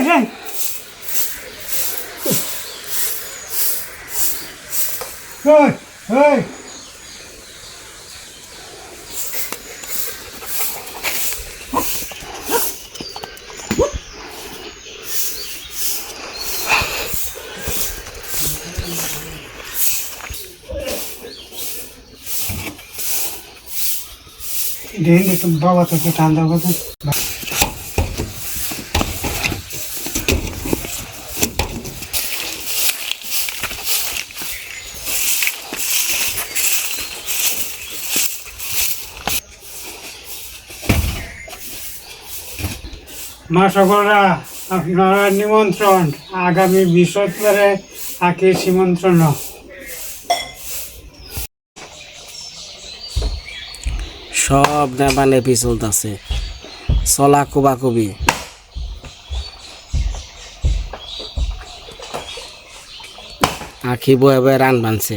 এই এই এই দিন তুমি বাবা তোকে টান দাও সকলরা আপনারা নিমন্ত্রণ। আগামী বৃহস্পতিবারে আঁকি নিমন্ত্রণ। সব নেবা নেপি আছে। চলা কুবা আখি বয়ে বয়ে রান বানছে।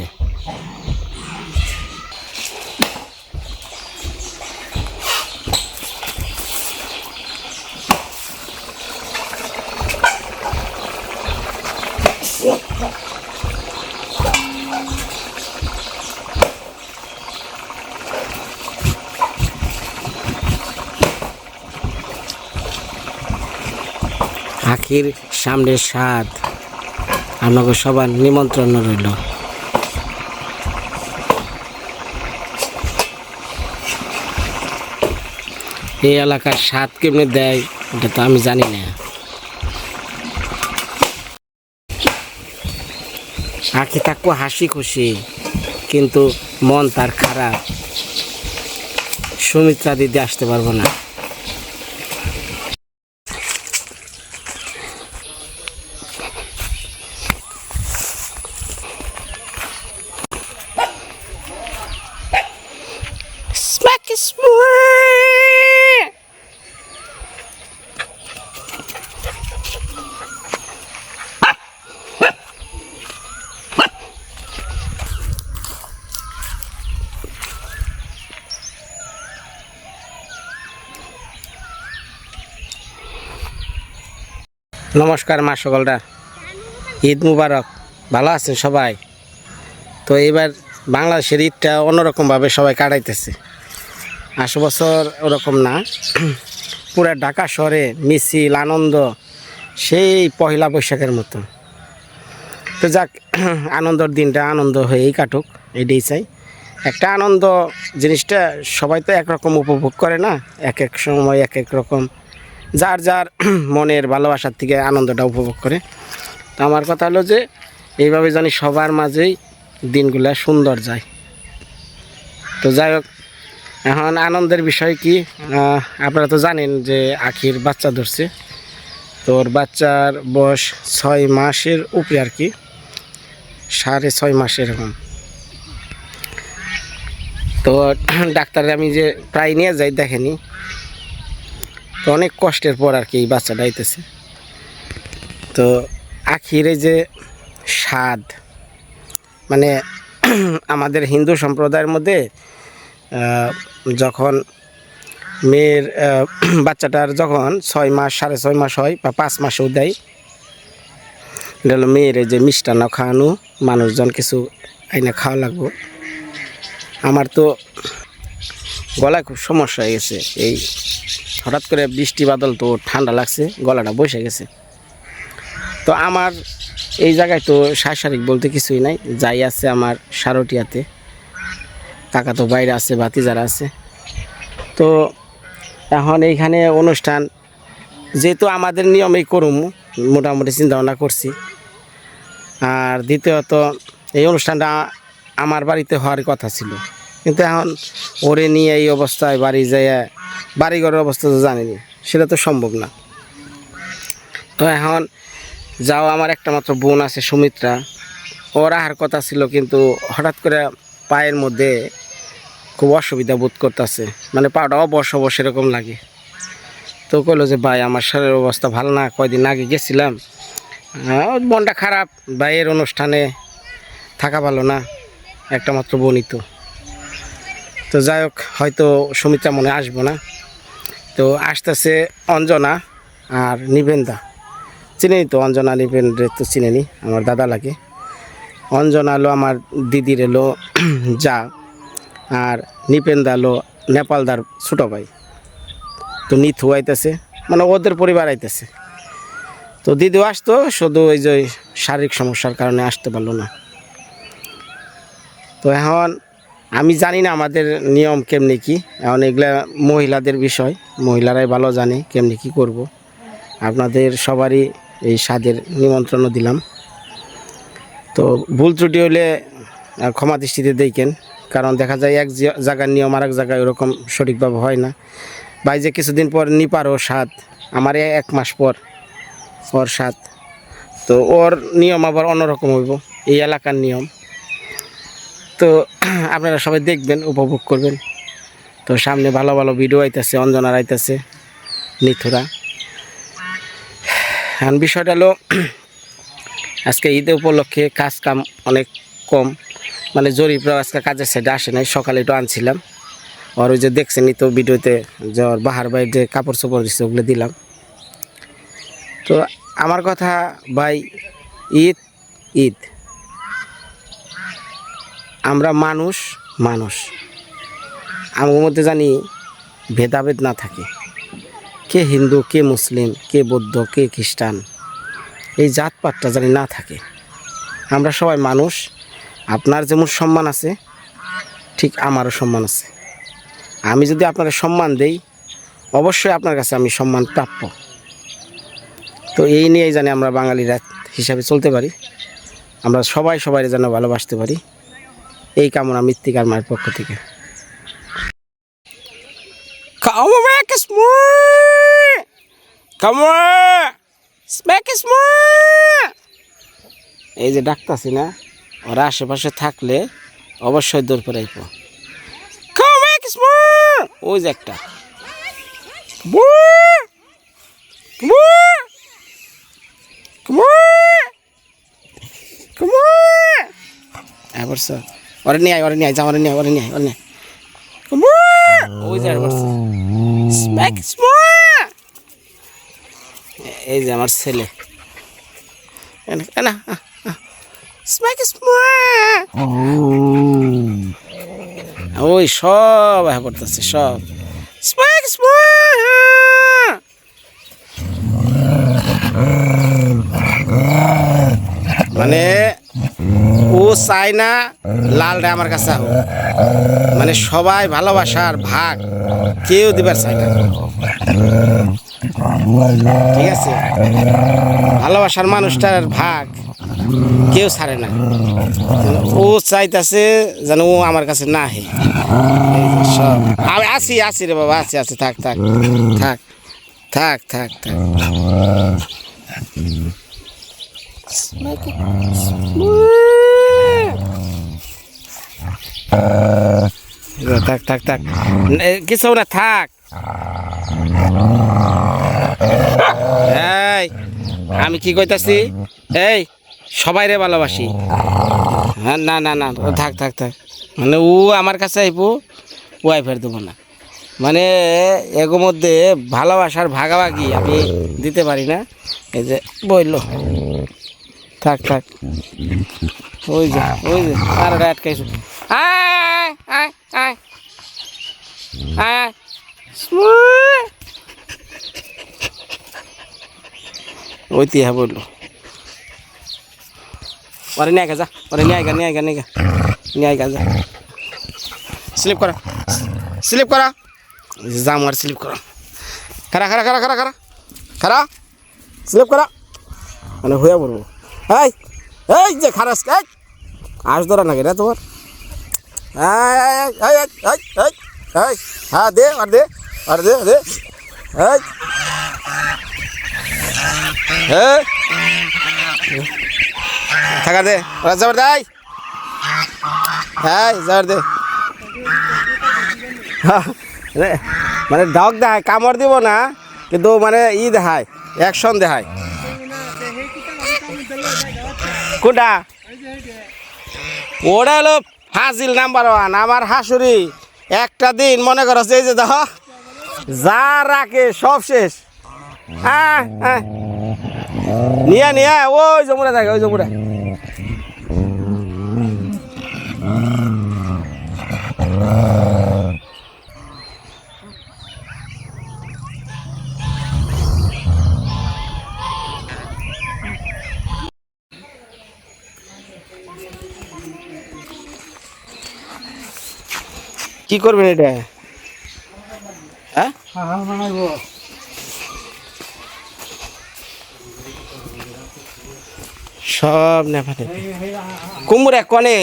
আখির সামনের স্বাদ। আপনাকে সবার নিমন্ত্রণ রইল। এই এলাকার স্বাদ কেমনি দেয়, এটা তো আমি জানি না। আখি থাকব হাসি খুশি, কিন্তু মন তার খারাপ। সুমিত্রা দিদি আসতে পারব না। নমস্কার মা সকলরা। ঈদ মুবারক। ভালো আছেন সবাই? তো এবার বাংলাদেশের ঈদটা অন্যরকমভাবে সবাই কাটাইতেছে। আশো বছর ওরকম না। পুরা ঢাকা শহরে মিছিল, আনন্দ, সেই পয়লা বৈশাখের মতো। তো যাক, আনন্দর দিনটা আনন্দ হয়েই কাটুক, এটাই চাই। একটা আনন্দ জিনিসটা সবাই তো একরকম উপভোগ করে না? এক এক সময় এক এক রকম যার যার মনের ভালোবাসার থেকে আনন্দটা উপভোগ করে। তো আমার কথা হলো যে, এইভাবে জানি সবার মাঝেই দিনগুলো সুন্দর যায়। তো যাই হোক, এখন আনন্দের বিষয় কি? আপনারা তো জানেন যে আখির বাচ্চা ধরছে। তো ওর বাচ্চার বয়স ছয় মাসের উপরে আর কি। সাড়ে ছয় মাস এরকম। তো ডাক্তার আমি যে প্রায় নিয়ে যাই, দেখেনি। তো অনেক কষ্টের পর আর কি এই বাচ্চাটা আইতেছে। তো আখির এই যে স্বাদ মানে আমাদের হিন্দু সম্প্রদায়ের মধ্যে যখন মেয়ের বাচ্চাটার যখন ছয় মাস, সাড়ে ছয় মাস হয় বা পাঁচ মাসেও দেয়, এটা হলো মেয়ের যে মিষ্টান্ন খাওয়ানো, মানুষজন কিছু আইনে খাওয়া লাগবো। আমার তো গলায় খুব সমস্যা হয়ে গেছে। এই হঠাৎ করে বৃষ্টি বাদল তো ঠান্ডা লাগছে, গলাটা বসে গেছে। তো আমার এই জায়গায় তো সাংসারিক বলতে কিছুই নাই। যাই আছে আমার সারটিয়াতে। কাকা তো বাইরে আছে বাতি যারা আছে। তো এখন এইখানে অনুষ্ঠান, যেহেতু আমাদের নিয়মেই করুম, মোটামুটি চিন্তা ভাবনা করছি। আর দ্বিতীয়ত, এই অনুষ্ঠানটা আমার বাড়িতে হওয়ার কথা ছিল। কিন্তু এখন ওরে নিয়ে এই অবস্থায় বাড়ি যায় বাড়িঘরের অবস্থা তো জানিনি, সেটা তো সম্ভব না। তো এখন যাও, আমার একটা মাত্র বোন আছে, সুমিত্রা। ওর আহার কথা ছিল, কিন্তু হঠাৎ করে পায়ের মধ্যে খুব অসুবিধা বোধ করতেছে। মানে পাটা অবশ অবশ এরকম লাগে। তো কইলো যে, ভাই, আমার শরীরের অবস্থা ভালো না, কয়দিন আগে গেছিলাম। ওর মনটা খারাপ, ভাইয়ের অনুষ্ঠানে থাকা ভালো না, একটা মাত্র বোনই তো। তো যাই হোক, হয়তো সুমিত্রা মনে আসব না। তো আসতেছে অঞ্জনা আর নিবেন্দা চিনি তো অঞ্জনা নিপেন তো চিনে নি আমার দাদা লাগে। অঞ্জনা এলো আমার দিদির এলো যা, আর নিপেন্দা এলো নেপালদার ছোটো ভাই। তো নিথু আইতেছে মানে ওদের পরিবার আইতেছে। তো দিদিও আসতো, শুধু ওই যে শারীরিক সমস্যার কারণে আসতে পারল না। তো এখন আমি জানি না আমাদের নিয়ম কেমনি কি। এখন এগুলা মহিলাদের বিষয়। মহিলারাই ভালো জানে কেমনি কি করব। আপনাদের সবারই এই স্বাদের নিমন্ত্রণও দিলাম। তো ভুল ত্রুটি হলে ক্ষমা দৃষ্টিতে দেখেন। কারণ দেখা যায় এক জায়গার নিয়ম আর এক জায়গায় ওরকম সঠিকভাবে হয় না। বাই যে কিছুদিন পর নিপারও স্বাদ, আমার এক মাস পর ওর স্বাদ। তো ওর নিয়ম আবার অন্যরকম হইব। এই এলাকার নিয়ম। তো আপনারা সবাই দেখবেন, উপভোগ করবেন। তো সামনে ভালো ভালো ভিডিও আইতেছে, অঞ্জনার আইতেছে, নিথুরা। এখন বিষয়টা হলো, আজকে ঈদ উপলক্ষে কাজ কাম অনেক কম। মানে জরিপরাও আজকে কাজের সাইডে আসে নাই, সকালে একটু আনছিলাম। আর ওই যে দেখছেন তো ভিডিওতে যে ওর বাহার বাইরে কাপড় চোপড় দিচ্ছে ওগুলো দিলাম। তো আমার কথা, ভাই, ঈদ ঈদ। আমরা মানুষ মানুষ। আমার মধ্যে জানি ভেদাভেদ না থাকে। কে হিন্দু, কে মুসলিম, কে বৌদ্ধ, কে খ্রিস্টান, এই জাতপাতটা জানি না থাকে। আমরা সবাই মানুষ, আপনার যেমন সম্মান আছে, ঠিক আমারও সম্মান আছে। আমি যদি আপনার সম্মান দেই, অবশ্যই আপনার কাছে আমি সম্মান প্রাপ্য। তো এই নিয়েই জানি আমরা বাঙালিরা হিসাবে চলতে পারি। আমরা সবাই সবাই যেন ভালোবাসতে পারি। এই কামনা মৃত্তিকার মায়ের পক্ষ থেকে। এই যে ডাক্তারছি না ওরা আশেপাশে থাকলে অবশ্যই দূর করে ওই যে একটা। আবার স্যার ওরে নিয়ে আয় ওরে নিয়ে আয় যা ওরে নিয়ে ওরে নিয়ে আয় ওরে নিয়ে. ওই যে স্ম্যাক এই যে আমার ছেলে। এনা এনা স্ম্যাক ওই সব করতেছে সব স্ম্যাক স্মার্ট মানে চায় না লালটা আমার কাছে মানে সবাই ভালোবাসার ভাগ, কেউ দিবার চায় না। ঠিক আছে? ভালোবাসার মানুষটার ভাগ, কেউ ছাড়ে না। ও চাইতেছে যেন ও আমার কাছে না হে আমি আছি আছি রে বাবা, আছি আছি। থাক থাক থাক থাক থাক থাক। থাক থাক থাক। কিছু না থাক। আমি কি কইতাছি? এই, সবাই রে ভালোবাসি। হ্যাঁ না না না থাক থাক থাক। মানে ও আমার কাছে আইবো, ও আইফের দেবো না। মানে এগো মধ্যে ভালোবাসার ভাগাভাগি আমি দিতে পারি না। এই যে বইল। থাক থাক। ওই যে ওই যে আর আটকাইছো। আয় আয় আয় আয়। ওই তিয়া বলল। ওরে নিয়ে গা যা, ওরে নিয়ে গা নিয়ে গা নিয়ে গা নিয়ে গা যা। স্লিপ করা স্লিপ করা। জাম আর স্লিপ করা। খারা খারা খারা খারা খারা খারা স্লিপ করা। মানে হইয়া পড়ব। এই এই যে খারাস, এই আস ধরা নাকি রে তোমার? হ্যাঁ দে, আর দে আর দে দে, এই। থাকা দে ওরা যাবার দেয় হ্যাঁ যাবার দে। মানে ডগ দেখায়, কামড় দিব না, কিন্তু মানে ই দেখায়, অ্যাকশন দেখায়। কোনটা? ওটা হলো ফাজিল নাম্বার ওয়ান, আমার হাসুরি। একটা দিন মনে করো এই যে দেখো, যা রাখে সব শেষ। হ্যাঁ হ্যাঁ। নিয়া নিয়া, ওই জমুরা থাকে, ওই জমুরা কি করবেন এটা হ্যাঁ হাল বানাইবো সব কুমুরা কনে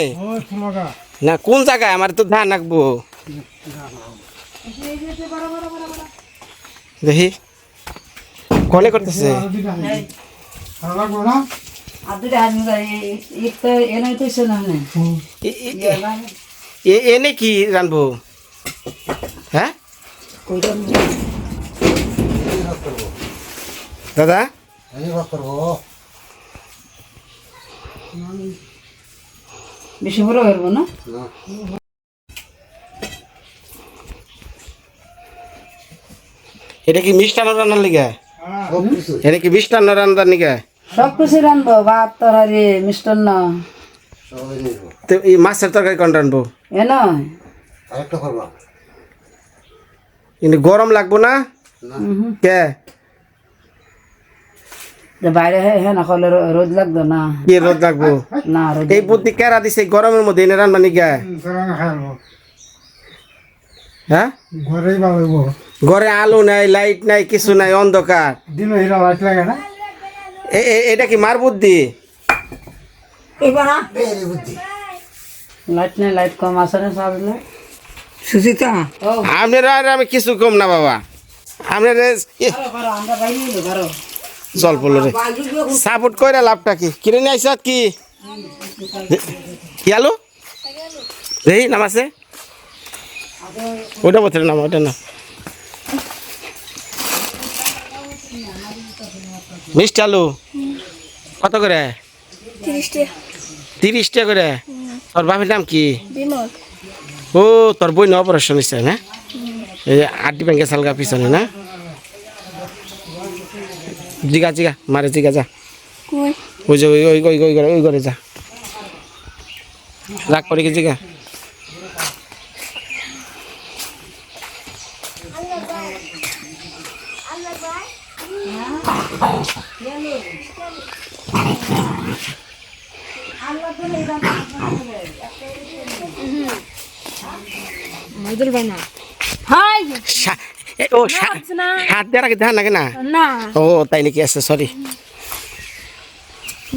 না কোন জায়গায় আমার তো ধান রাখব দেখি কনে করতেছে ভালো লাগবো না এ- এনে কি রানবো? হ্যাঁ? দাদা? বেশি বড় করব না? এটা কি মিষ্টান্ন রান্নার লিগা? এটা কি মিষ্টান্ন রান্নার লিগা? সব কিছু রানবো ভাত তরকারি মিষ্টান্ন। তো এই মাছের তরকারি কোন রানবো এ নয়। কিন্তু গরম লাগবো না। কে? বাইরে হ্যাঁ হ্যাঁ না হলে রোদ লাগতো না। কি রোদ লাগবো? না রোদ এই বুদ্ধি কেরা দিছে গরমের মধ্যে? এনে নিগা। তোরা খাইবো। হ্যাঁ? ঘরেই বানাইবো। ঘরে আলো নাই লাইট নাই কিছু নাই অন্ধকার। দিন হিরা লাইট লাগে না। এটা কি মার বুদ্ধি। লাইট নেই লাইট কম আসে না সাজলে সুচিতা? আপনারা আর আমি কিছু কম না বাবা। আপনারা জল পড়ল রে। সাপোর্ট করে লাভটা কি? কিনে নিয়ে আইসাত কি? কি আলু? দেখি ওটা বলতে নাম ওটা না মিষ্টি আলু? কত করে? তিরিশ টাকা করে? তোর বাপের নাম কি? ও তোর বই অপারেশন হয়েছে না? এই আড্ডি ব্যাংকে সালগা পিছনে না? জিগা জিগা মারে জিগা যা। ওই যে ওই ওই ওই ওই ঘরে ওই ঘরে যা। রাগ করে কি জিগা? সা- এ, ও সা- হাত দেওয়ার আগে ধান লাগে না না ও তাই নাকি আছে সরি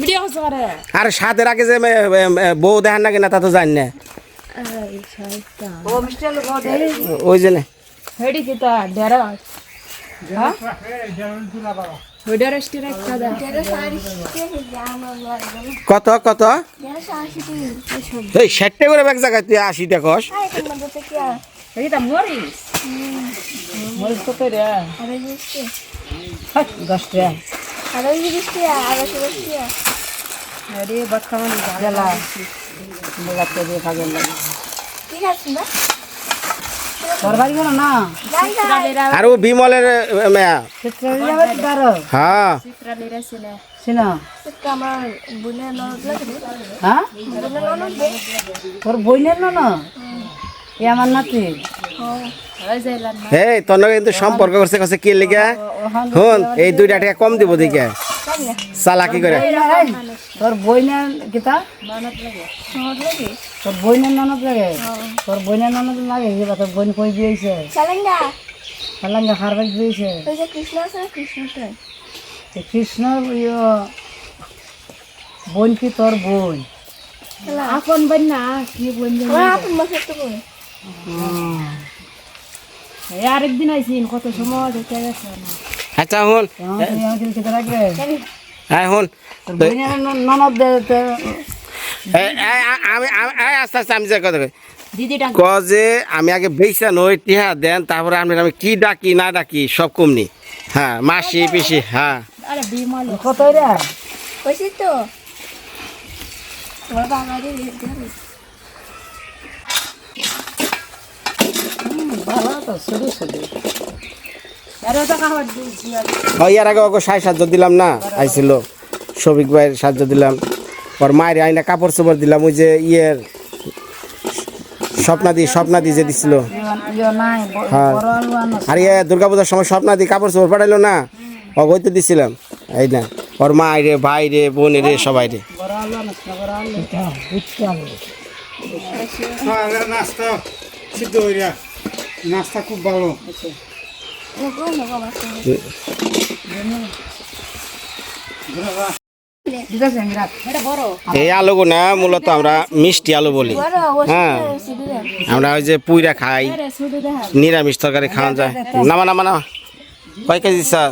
ভিডিও পারে আর সাতের আগে যে বউ দেখান নাকি না তা তো জানি না ও ওই যে না হেডি ডেরা ভিডিও রেস্টি রাখা দা কত কত? এই ষাটটা করে এক জায়গায় তুই আশি দেখস। হেডি তা মরিস মরিচ কত রে? হাট, দশ টাকা হেডি বাট খাওয়ানি গেলা বেলাতে দিয়ে কাজে লাগে। গেল না আর ও বিমলের মেয়া। হ্যাঁ। হ্যাঁ? তোর বইনের না এ আমার নাতি? এই তোর কিন্তু সম্পর্ক করছে কাছে কি লিখে হন এই দুইটা টাকা কম দিব দিকে চালাকি করে? তোর বইনের কিতা? তোর বইনের ননদ লাগে? তোর বইনের ননদ লাগে? যে তোর বইন কই দিয়েছে কালাঙ্গা খারবাই দিয়েছে কৃষ্ণ ইয়ে বোন কি তোর বোন? আপন বন না কি বন আরেকদিন আইছিন কত সময় দেখতে গেছে? না আচ্ছা হন হ্যাঁ হন আমি আস্তে আস্তে আমি যে কথা ক যে আমি আগে নই টিহা দেন তারপরে আমি কি ডাকি না ডাকি সব কমনি হ্যাঁ মাসি পিসি হ্যাঁ। কত তো। ভালো তো শুরু শুরু ইয়ার আগে ওকে সাড়ে সাহায্য দিলাম না আইছিল। শফিক ভাইয়ের সাহায্য দিলাম। ওর মায়ের আইনা কাপড় চোপড় দিলাম ওই যে ইয়ের স্বপ্নাদি স্বপ্নাদি যে দিছিল। ইয়ে নাই হ্যাঁ। আর ইয়ে দুর্গাপূজার সময় স্বপ্নাদি কাপড় চোপড় পাঠাইলো না ওকে তো দিছিলাম। এই না ওর মা রে ভাই রে বোন রে সবাই রে। হ্যাঁ নাস্তা সিদ্ধ নাস্তা খুব ভালো। এই আলু না, মূলত আমরা মিষ্টি আলু বলি। হ্যাঁ। আমরা ওই যে পুইরা খাই, নিরামিষ তরকারি খাওয়া যায়। নামা নামা নামা। কয় কেজি, স্যার?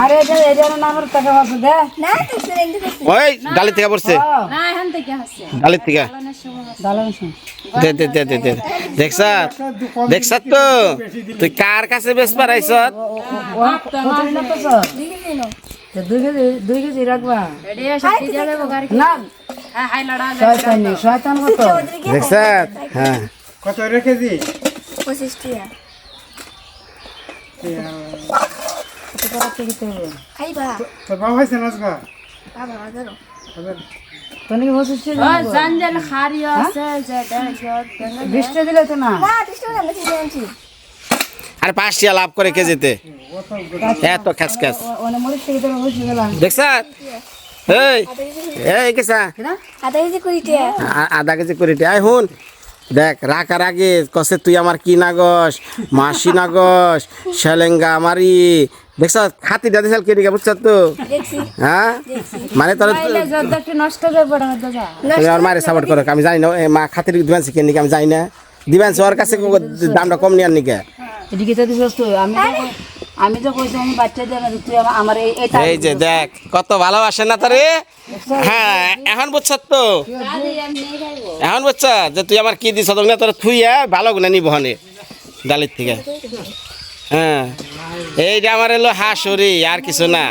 আরে এটা এটা নামের টাকা আছে দে না তো সেরেন দিতে ওই ডালি থেকে পড়ছে না এখান থেকে আসছে ডালি থেকে দালান দে দে দে দে দে দেখছ দেখছ তো তুই কার কাছে বেশ পারাইছ দুই কেজি দুই কেজি রাখবা রেডিও শক্তি দিয়ে দেবো গাড়ি না হ্যাঁ হাই লড়া শয়তান শয়তান কত দেখছ হ্যাঁ কত রেখেছি পঁচিশ টাকা হবে। খাইবা? তোর বাবা বাবা ও আছে বৃষ্টি দিলে তো না। না আর পাঁচটিয়া লাভ করে কেজিতে। এত বসে গেলাম দেখছ? এই এই কেসা? আধা কেজি কুড়ি টাকা আ- আধা কেজি করে আয় হুন দেখ রাখার আগে কষে তুই আমার কি নাগস? মাসি নাগস শ্যালেঙ্গা আমারি দেখছ খাতি দাদি সাল কেটে বুঝছ তো? হ্যাঁ? মানে তোর নষ্ট আমার মায়ের সাপোর্ট করো আমি জানি না মা খাতির দোকান কেন নাকি আমি জানি না। দিবেন ওর কাছে দামটা কম নিয়ার নিকে? এদিকে তো দিছিস তুই আমি আমি তো কইছি আমি বাচ্চা না তুই আমার- এই এই এই যে দেখ কত ভালোবাসে না তারে? হ্যাঁ এখন বুঝছ তো? এখন বুঝছ যে তুই আমার কি দিছ? তোর তোর থুইয়া ভালো গুণা নিব হনে ডালির থেকে। হ্যাঁ এইটা আমার এলো হাসুরি আর কিছু না।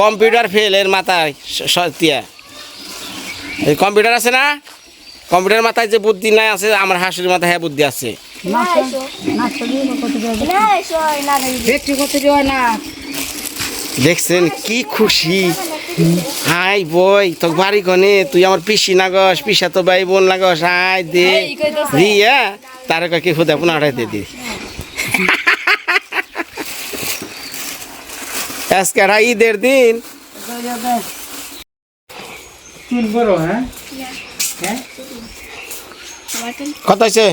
কম্পিউটার ফেল এর মাথায় সতিয়া এই কম্পিউটার আছে না? কম্পিউটার মাথায় যে বুদ্ধি নাই আছে আমার হাসির মাথায় হ্যাঁ বুদ্ধি আছে। দেখছেন কি খুশি। হাই বই তোর বাড়ি গনে তুই আমার পিসি নাগস পিসা তো ভাই বোন লাগস হাই দে। দিয়া তার কি খুদা পুনঃ দে দি। আজকে ঈদের দিন। বড় হ্যাঁ? তো কত আছে।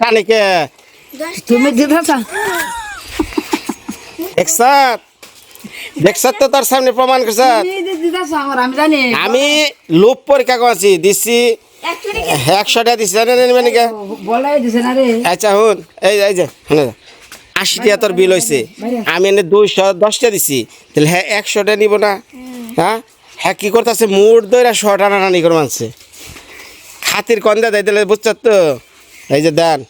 টানে কে? তুমি দিতেছ দেখছাত দেখছাত তো তোর সামনে প্রমাণ করছ। তুমি দিতেছ আমার আমি জানি। লোভ পরীক্ষা করছি দিচ্ছি একশো টাকা। দিচ্ছি জানেন নেবেন দিছে না রে। আচ্ছা হুন এই এই যে শুনে আশি টাকা তোর বিল হয়েছে আমি এনে দুইশো দশটা দিছি। তাহলে হ্যাঁ একশোটা নিব না। হ্যাঁ? হ্যাঁ কি করতেছে? মুড দইরা শো টানা টানি করে মানছে। খাতির কন্দা দেয় তাহলে বুঝছ তো? এই যে দেন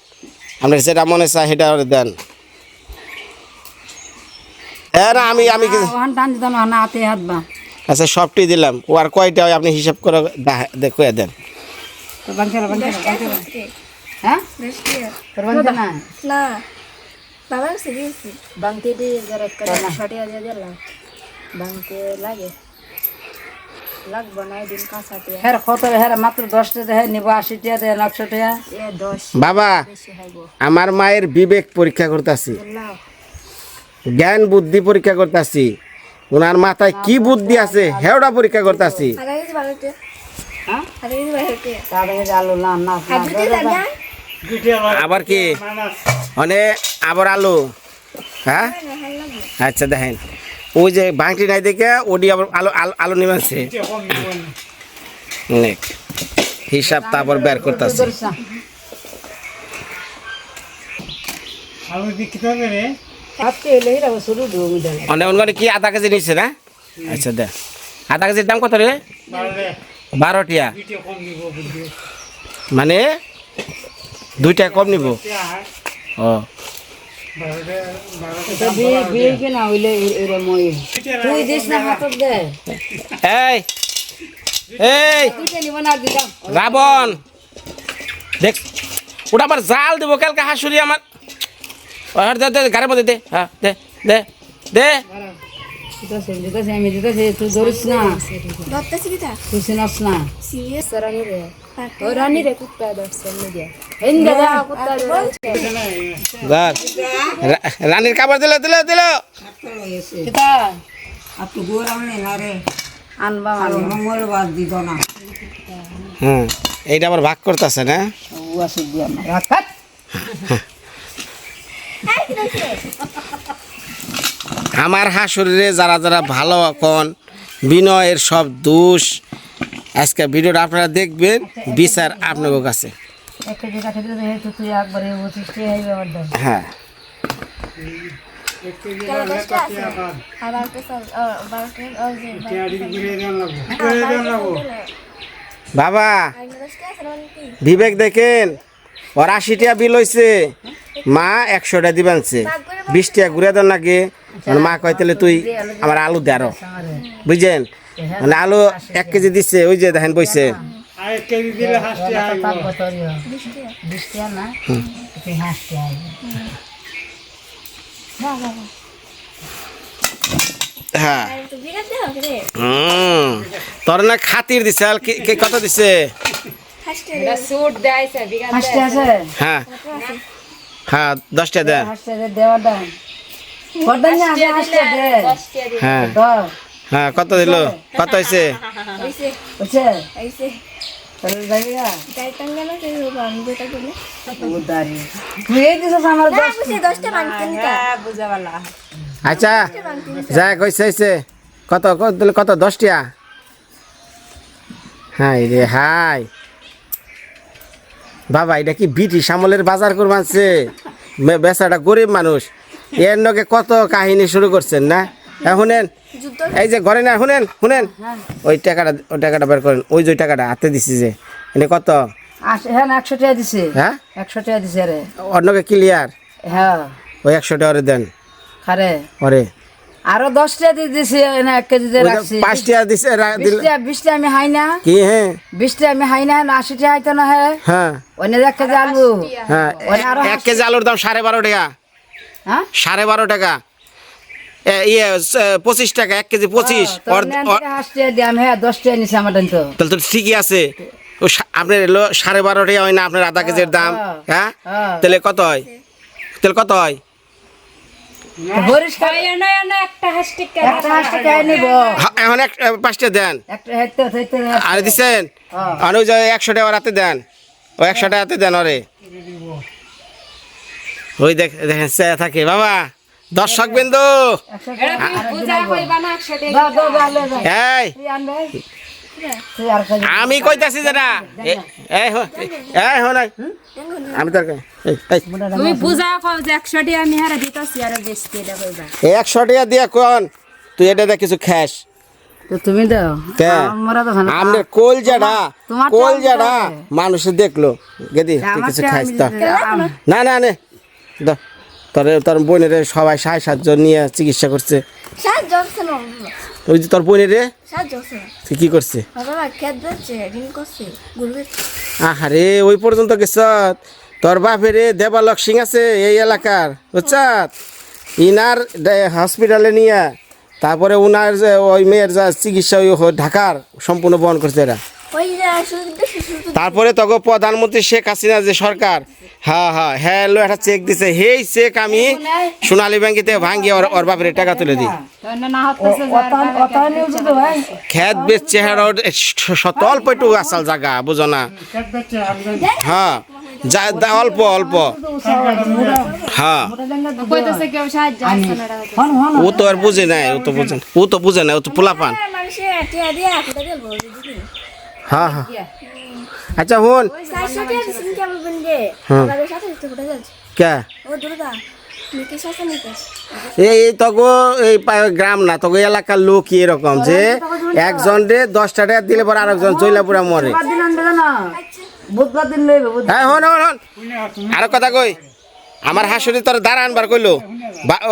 আপনার যেটা মনে চায় সেটা দেন। হ্যাঁ না আমি আমি না আচ্ছা সবটি দিলাম। ও আর কয়টা আপনি হিসাব করে দেখো দেন। আছে। হ্যাঁ? লাগে লাগবো না দিন কাঁচাতে হ্যাঁ কত হ্যাঁ মাত্র দশ টাকা হ্যাঁ নিবো আশি টাকা দেয় একশো টাকা এ দশ বাবা আমার মায়ের বিবেক পরীক্ষা করতেছি জ্ঞান বুদ্ধি পরীক্ষা করতেছি ওনার মাথায় কি বুদ্ধি আছে হেওড়া পরীক্ষা করতেছি আবার কি মানে আবার আলু। হ্যাঁ? আচ্ছা দেখেন। ওই যে বাংটি নাই দেখে ওটি আবার আলু আলু নিমাচ্ছে অনেক হিসাব তারপর বের করতেছে। অনেক কি আধা কেজি নিচ্ছে না? আচ্ছা আধা কেজির দাম কত রে? মানে দুইটা কম নিব। ও এই এই। রাবণ দেখ ওটা আবার জাল দেবো কালকে হাসুরি আমার। দে দে গাড়ির মধ্যে দে হ্যাঁ দে দে দে। আমি দিতেছে তুই ধরিস না। ধরতেছি কি তা? তুই চিনস না। রানীর কাপড় দিল দিল দিল। হুম এইটা আবার ভাগ করতেছে না? আমার হাসুরিরে যারা যারা ভালো এখন বিনয়ের সব দোষ আজকে ভিডিওটা আপনারা দেখবেন বিচার আপনাদের কাছে। হ্যাঁ। বাবা বিবেক দেখেন ওর আশি টাকা বিল হয়েছে মা একশোটা দিবানছে বিশ টাকা ঘুরে দেন নাকি? মানে মা কয় তাহলে তুই আমার আলু দে আরও। বুঝছেন? মানে আলু এক কেজি দিচ্ছে ওই যে দেখেন বইছে। হ্যাঁ তোর না খাতির দিছে আর কে- কে কত দিছে? হ্যাঁ। হ্যাঁ দশটা দেন। দিয়ে হ্যাঁ। হ্যাঁ কত দিল? কত হয়েছে আইছে বুঝছে আইছে তাহলে যাবি না গাড়ি টাঙ্গা না তুই আমি বেটা করলে ও দাঁড়ি তুই এই দিছিস আমার না বুঝি দশটা ভাঙতে নিতা বুঝাবালা। আচ্ছা যা কইছে কত কত দিলে? কত দশটিয়া হাই রে হাই। বাবা এটা কি ব্রিটিশ আমলের বাজার করবানছে বেচাটা গরিব মানুষ। এর নগে কত কাহিনী শুরু করছেন না? হ্যাঁ শুনেন এই যে ঘরে না শুনেন শুনেন ওই টাকাটা ওই টাকাটা বের করেন। ওই যে টাকাটা হাতে দিছি যে। এনে কত? হ্যাঁ একশো টাকা দিছে। হ্যাঁ? একশো টাকা দিছে রে অন্যকে ক্লিয়ার হ্যাঁ। ওই একশো টাকা দেন। খারে। ওরে। আরও দশ টাকা দিয়ে দিছি না এক কেজি দিয়ে ওই রাখছি। পাঁচ টাকা দিছে বিশটা বিশটা আমি হাই না। কি হ্যাঁ? বিশটা আমি হাই না না আশি টাকা হাইতো না হ্যাঁ হ্যাঁ। অন্য এক কেজি আলু। হ্যাঁ আরও এক কেজি আলুর দাম সাড়ে বারো টাকা। হ্যাঁ? সাড়ে বারো টাকা। ইয়ে পঁচিশ টাকা এক কেজি পঁচিশ। হ্যাঁ তাহলে তো ঠিকই আছে। আপনার এলো সাড়ে বারো টাকা হয় না আপনার আধা কেজির দাম? হ্যাঁ? হ্যাঁ। তাহলে কত হয়? তাহলে কত হয়? বরিশ একটা হাসটিক একটা হাঁস টাকা নিব? হা- এখন পাঁচটা দেন। আর দিচ্ছেন হ্যাঁ। আর ওই যে একশো টাকা রাতে দেন। ও একশো টাকা দেন ওরে ওই দেখ দেখেন থাকে। বাবা! দর্শক বিন্দু। আমি কইতাছি যে না এ- এই হো নাই। আমি তোর তুমি কও যে একসাথে আমি হারা দিতাছি আর বেশি এটা কইবা। এই একশো টাকা দিয়ে কোন? তুই এটা দেখ কিছু খাস। তো তুমি দাও। আমরা তো আমনে কোল জাডা কোল টাইম জাডা মানুষে দেখল। গেদি কিছু খাইস না না নে। দাও। তোর তোর বোনের সবাই সাড়ে সাতজন নিয়ে চিকিৎসা করছে। ওই যে তোর বোনের? জনছে কি করছে? আহারে ওই পর্যন্ত গেছ? তোর বাপের দেবালক সিং আছে এই এলাকার বুঝছত? ইনার হসপিটালে নিয়ে তারপরে উনার যে ওই মেয়ের যা চিকিৎসা ওই ঢাকার সম্পূর্ণ বহন করছে এরা। তারপরে তখন প্রধানমন্ত্রী শেখ হাসিনা যে সরকার হ্যাঁ হ্যাঁ হ্যাঁ লো একটা চেক দিছে। হেই চেক আমি সোনালী ব্যাংকেতে ভাঙ্গি ওর ওর বাপের টাকা তুলে দিই। না হচ্ছে অত- অত নিউজ তো ভাই। খেত বেচ চেহারা শত অল্প একটু আসাল জায়গা বুঝো না। হ্যাঁ যা দা- অল্প অল্প। হ্যাঁ। ও তো আর বুঝে নাই ও তো বুঝে ও তো বুঝে না ও তো পোলাপান। হ্যাঁ হ্যাঁ। আচ্ছা হুন যাচ্ছে। কে? ও দুর্গা নিকে সাথে নিতে এই তগো এই গ্রাম না তগো এলাকার লোক এরকম যে একজন রে দশটা টাকা দিলে পরে আরেকজন চইলাপুরা মরে। দিন আনবে না বুধবার দিন লইবে বুধ হ্যাঁ হন হন হন। আরও কথা কই। আমার হাসুরি তোর দাঁড়া আনবার কইলো।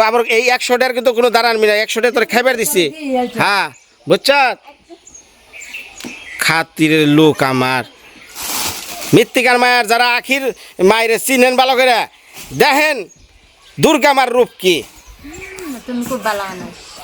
আমার এই একশোটার কিন্তু কোনো দাঁড়া আনবি না। একশোটা তোর খাইবার দিছি। হ্যাঁ বুঝছ? খাতিরের লোক আমার। মৃত্তিকার মায়ের যারা আখির মায়ের চিনেন ভালো করে, দেখেন দুর্গা মার রূপ কি। তুমি খুব ভালো